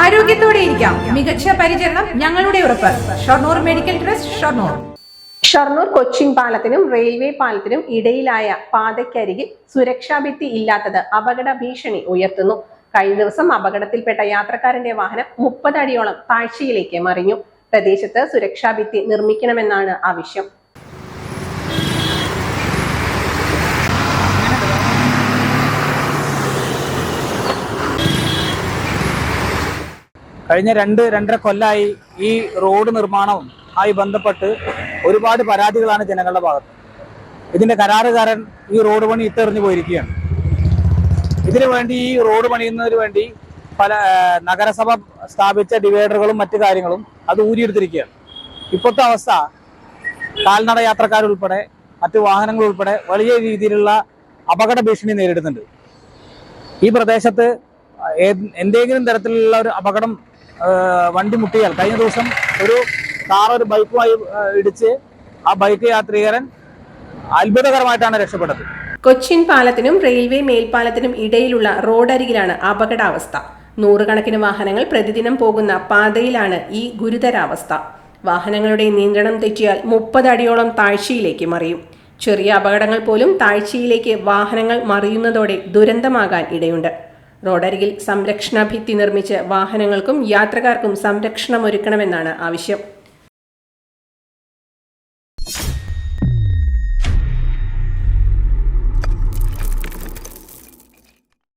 ആരോഗ്യത്തോടെ ഇരിക്കാം. മികച്ച പരിചരണം ഞങ്ങളുടെ ഉറപ്പ്. Shoranur medical trust Shoranur. Shoranur Cochin പാലത്തിനും റെയിൽവേ പാലത്തിനും ഇടയിലായ പാതയ്ക്കരികിൽ സുരക്ഷാ ഭിത്തി ഇല്ലാത്തത് അപകട ഭീഷണി ഉയർത്തുന്നു. കഴിഞ്ഞ ദിവസം അപകടത്തിൽപ്പെട്ട യാത്രക്കാരന്റെ വാഹനം മുപ്പതടിയോളം താഴ്ചയിലേക്ക് മറിഞ്ഞു. പ്രദേശത്ത് സുരക്ഷാ ഭിത്തി നിർമ്മിക്കണമെന്നാണ് ആവശ്യം. കഴിഞ്ഞ രണ്ട് രണ്ടര കൊല്ലമായി ഈ റോഡ് നിർമ്മാണവും ആയി ബന്ധപ്പെട്ട് ഒരുപാട് പരാതികളാണ് ജനങ്ങളുടെ ഭാഗത്ത്. ഇതിന്റെ കരാറുകാരൻ ഈ റോഡ് പണി ഇട്ടെറിഞ്ഞു പോയിരിക്കുകയാണ്. ഇതിനു വേണ്ടി ഈ റോഡ് പണിയുന്നതിന് വേണ്ടി പല നഗരസഭ സ്ഥാപിച്ച ഡിവൈഡറുകളും മറ്റു കാര്യങ്ങളും അത് ഊരിയെടുത്തിരിക്കുകയാണ്. ഇപ്പോഴത്തെ അവസ്ഥ കാൽനട യാത്രക്കാരുൾപ്പെടെ മറ്റു വാഹനങ്ങൾ ഉൾപ്പെടെ വലിയ രീതിയിലുള്ള അപകട ഭീഷണി നേരിടുന്നുണ്ട്. ഈ പ്രദേശത്ത് എന്തെങ്കിലും തരത്തിലുള്ള ഒരു അപകടം വണ്ടി മുട്ടിയാൽ കഴിഞ്ഞ ദിവസം ഒരു കാർ ഒരു ബൈക്കുമായി ഇടിച്ച് ആ ബൈക്ക് യാത്രികരൻ അത്ഭുതകരമായിട്ടാണ് രക്ഷപ്പെട്ടത്. കൊച്ചിൻ പാലത്തിനും റെയിൽവേ മേൽപ്പാലത്തിനും ഇടയിലുള്ള റോഡരികിലാണ് അപകടാവസ്ഥ. നൂറുകണക്കിന് വാഹനങ്ങൾ പ്രതിദിനം പോകുന്ന പാതയിലാണ് ഈ ഗുരുതരാവസ്ഥ. വാഹനങ്ങളുടെ നിയന്ത്രണം തെറ്റിയാൽ മുപ്പത് അടിയോളം താഴ്ചയിലേക്ക് മറിയും. ചെറിയ അപകടങ്ങൾ പോലും താഴ്ചയിലേക്ക് വാഹനങ്ങൾ മറിയുന്നതോടെ ദുരന്തമാകാൻ ഇടയുണ്ട്. റോഡരികിൽ സംരക്ഷണ ഭിത്തി നിർമ്മിച്ച് വാഹനങ്ങൾക്കും യാത്രക്കാർക്കും സംരക്ഷണമൊരുക്കണമെന്നാണ് ആവശ്യം